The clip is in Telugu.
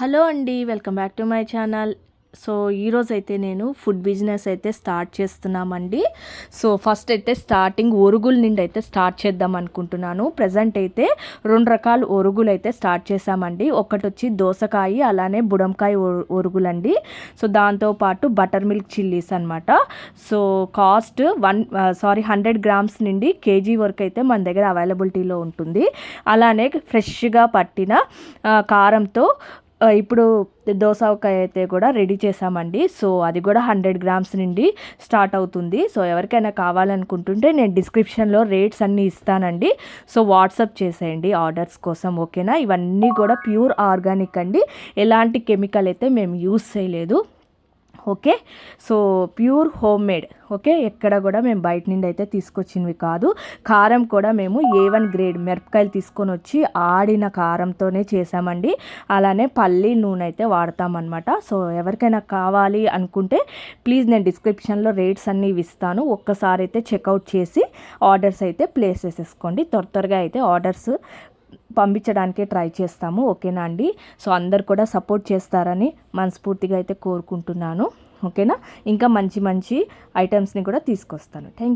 హలో అండి welcome back to my channel. So ఈరోజు అయితే నేను ఫుడ్ బిజినెస్ అయితే స్టార్ట్ చేస్తున్నామండి. సో ఫస్ట్ అయితే స్టార్టింగ్ ఒరుగుల నుండి అయితే స్టార్ట్ చేద్దాం అనుకుంటున్నాను. ప్రజెంట్ అయితే రెండు రకాల ఒరుగులు అయితే స్టార్ట్ చేశామండి. ఒకటి వచ్చి దోసకాయ అలానే బుడంకాయ ఒరుగులండి. సో దాంతోపాటు బటర్ మిల్క్ చిల్లీస్ అనమాట so cost one sorry hundred grams నుండి కేజీ వరకు అయితే మన దగ్గర అవైలబిలిటీలో ఉంటుంది. అలానే ఫ్రెష్గా పట్టిన కారంతో ఇప్పుడు దోసకాయ అయితే కూడా రెడీ చేసామండి సో అది కూడా హండ్రెడ్ గ్రామ్స్ నుండి స్టార్ట్ అవుతుంది. సో ఎవరికైనా కావాలనుకుంటుంటే నేను డిస్క్రిప్షన్లో రేట్స్ అన్నీ ఇస్తానండి. సో వాట్సాప్ చేసేయండి ఆర్డర్స్ కోసం ఓకేనా? ఇవన్నీ కూడా ప్యూర్ ఆర్గానిక్ అండి. ఎలాంటి కెమికల్ అయితే మేము యూస్ చేయలేదు. Okay? So pure home made okay? ఎక్కడ కూడా మేము బయట నుండి అయితే తీసుకొచ్చినవి కాదు. కారం కూడా మేము ఏ వన్ గ్రేడ్ మిరపకాయలు తీసుకొని వచ్చి ఆడిన కారంతోనే చేసామండి అలానే పల్లి నూనె అయితే వాడతామన్నమాట. సో ఎవరికైనా కావాలి అనుకుంటే ప్లీజ్ నేను డిస్క్రిప్షన్లో రేట్స్ అన్నీ ఇస్తాను. ఒక్కసారి అయితే చెక్అవుట్ చేసి ఆర్డర్స్ అయితే ప్లేస్ చేసేసుకోండి. త్వర త్వరగా అయితే ఆర్డర్స్ పంపించడానికే ట్రై చేస్తాము. ఓకేనా అండి? సో అందరు కూడా సపోర్ట్ చేస్తారని మనస్ఫూర్తిగా అయితే కోరుకుంటున్నాను. ఓకేనా? ఇంకా మంచి మంచి ఐటమ్స్ని కూడా తీసుకొస్తాను. థ్యాంక్